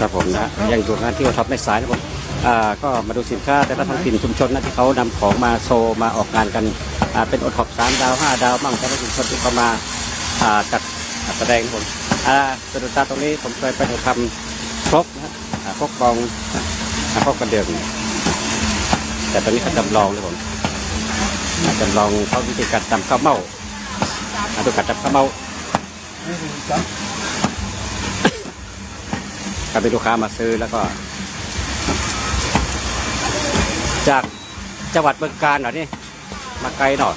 ครับผมนะยังอยู่งานที่วท็อปในสายนะครับผมอ่าก็มาดูสินค้าแต่ละท้องถิ่นชุมชนนะที่เขานำของมาโชว์มาออกงานกันอ่าเป็นโอท็อปสามดาวห้าดาวบ้างแต่ละชุมชนที่เขามาอ่าจัดแสดงนะครับผมอ่าสะดุดตาตรงนี้ผมเคยไปทำครกนะฮะอ่าครกบองอ่าครกกระเดื่องแต่ตอนนี้เขาจำลองเลยผมอ่าจำลองเขาวิธีการทำข้าวเม่าอ่าดูการทำข้าวเม่า ก็เป็นลูกค้ามาซื้อแล้วก็ จากจังหวัดเมืองการเหรอยนี่มาไกลหน่อย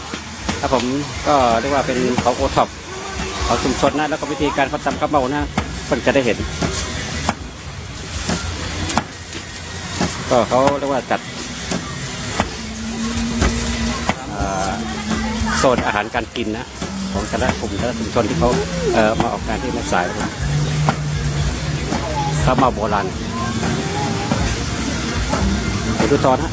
ถ้าผมก็เรียกว่าเป็นของโอท็อปของชุมชนนะ แล้วก็วิธีการเขาทำข้าวเมานะเพิ่งจะได้เห็น ก็เขาเรียกว่าจัดโซนอาหารการกินนะ ของแต่ละกลุ่มแต่ละชุมชนที่เขาเอ่อมาออกงานที่แม่สายนะครับ ข้าวเมาโบราณไปดูตอนฮะ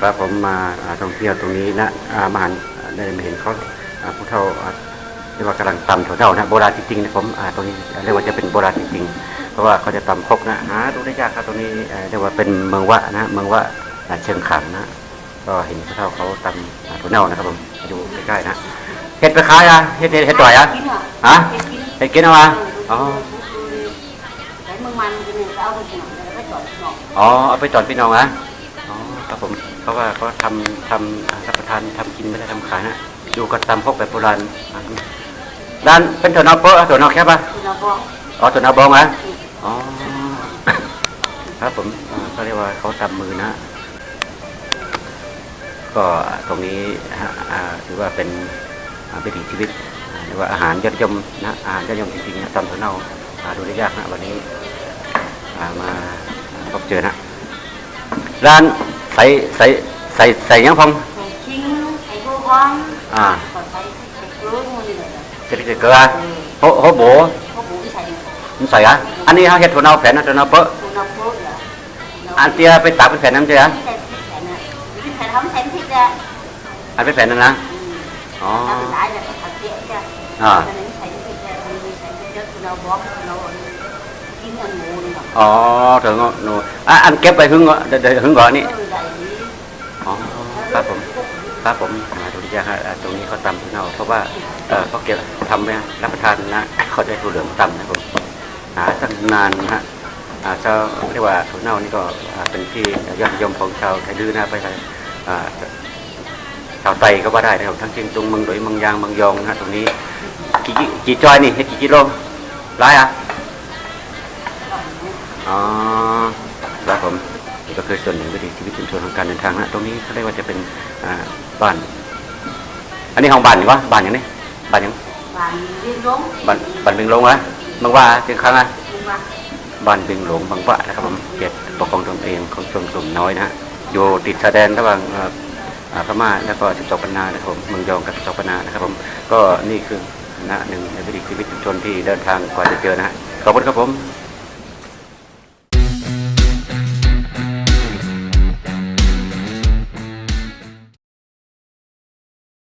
ครับผมมาท่องเที่ยวตรงนี้นะอามาหันได้มาเห็นเขาผู้เฒ่าเรียกว่ากำลังตำถั่วเน่านะโบราณจริงๆนะผมตรงนี้เรียกว่าจะเป็นโบราณจริงๆ เพราะว่าเขาจะตำครกนะหาดูได้ยากครับตรงนี้เรียกว่าเป็นเมืองวะนะเมืองวะเชิงขังนะก็เห็นผู้เฒ่าเขาตำถั่วเน่านะครับผมอยู่ใกล้ๆนะเห็ดไปขายอะเห็ดเห็ดเห็ดต่อยอะฮะเห็ดกินเอามาอ๋อ อ๋อเอาไปจอดพี่น้องนะอ๋อครับผมเพราะว่าเขาทำทำอ่ารับประทานทำกินไม่ได้ทำขายนะดูก็ตามพวกแบบโบราณอะร้านเป็นถั่วเน่าเปอะถั่วเน่าแคบป่ะ Thì nó bong. อ๋อถั่วเน่าบองนะอ๋อครับผมอ่าเขาเรียกว่าเขาตำมือนะก็ตรงนี้ฮะอ่าถือว่าเป็นอ่าวิถีชีวิตอ่าหรือว่าอาหารยอดนิยมนะอาหารยอดนิยมจริงๆนะตำถั่วเน่าหาดูได้ยากนะวันนี้อ่ามา พบเจอนะร้านใส่ใส่ใส่ใส่ยังพอง Thầy chín, thầy vô con. À. Còn thầy thầy cưới mua như vậy. จะได้เกลือโหโหโบ Có bún thầy. มันใส่อะอันนี้เขาเห็ดถั่วเน่าแผ่นนะถั่วเน่าเปอะ Cô nó bố vậy. Nó- อันเตี้ยไปตากเป็นแผ่นน้ำเตี้ย Cái thầy thích thầy nè. Cái thầy không thèm thích ra. อันเป็นแผ่นนั่นนะ Ừ. Ồ. Tao bị đãi là phải thật tiện ra. À. Cho nên thầy thích ra, thì mình thầy thích ra, thì nó bó, thì nó chín ăn ngủ đi mà. อ๋อถั่วเน่าหนูอะอันเก็บไปหึงเหรอเดี๋ยวเดี๋ยวหึงก่อนนี่ Ừ, vậy thì อ๋อครับผม ครับผมอ่าดูดิยาฮะอ่าตรงนี้เขาตำถั่วเน่าเพราะว่าเออเขาเก็บทำไว้รับประทานนะเขาจะถั่วเหลืองตำนะครับผมหาตั้งนานนะฮะอ่าชาวเรียกว่าถั่วเน่านี่ก็อ่าเป็นที่ยอดนิยมของชาวไทยดื้อนะไปทางอ่าชาวไตก็ว่าได้นะครับทั้งเชียงตุงเมืองโดยเมืองยางเมืองยองนะฮะตรงนี้กี่กี่กี่จอยนี่เฮ็ดกี่กิโลร้ายอะ อ๋อครับผมนี่ก็คือส่วนหนึ่งวิถีชีวิตชุมชนของการเดินทางนะตรงนี้เขาเรียกว่าจะเป็นอ่าบ้าน อันนี้ของบ้านหรือวะบ้านอย่างนี้บ้านอย่าง bàn viên rốn บ้านบ้านเบิงหลงวะบางว่าเชียงคางอะ nhưng mà บ้านเบิงหลงบางว่านะครับผมเขตปกครองตนเองของชนกลุ่มน้อยนะฮะอยู่ติดชายแดนระหว่างเอ่ออ่าพม่าแล้วก็สิบสองปันนานะครับผมเมืองยองกับสิบสองปันนานะครับผมก็นี่คือคณะหนึ่งในวิถีชีวิตชุมชนที่เดินทางกว่าจะเจอนะฮะขอบคุณครับผม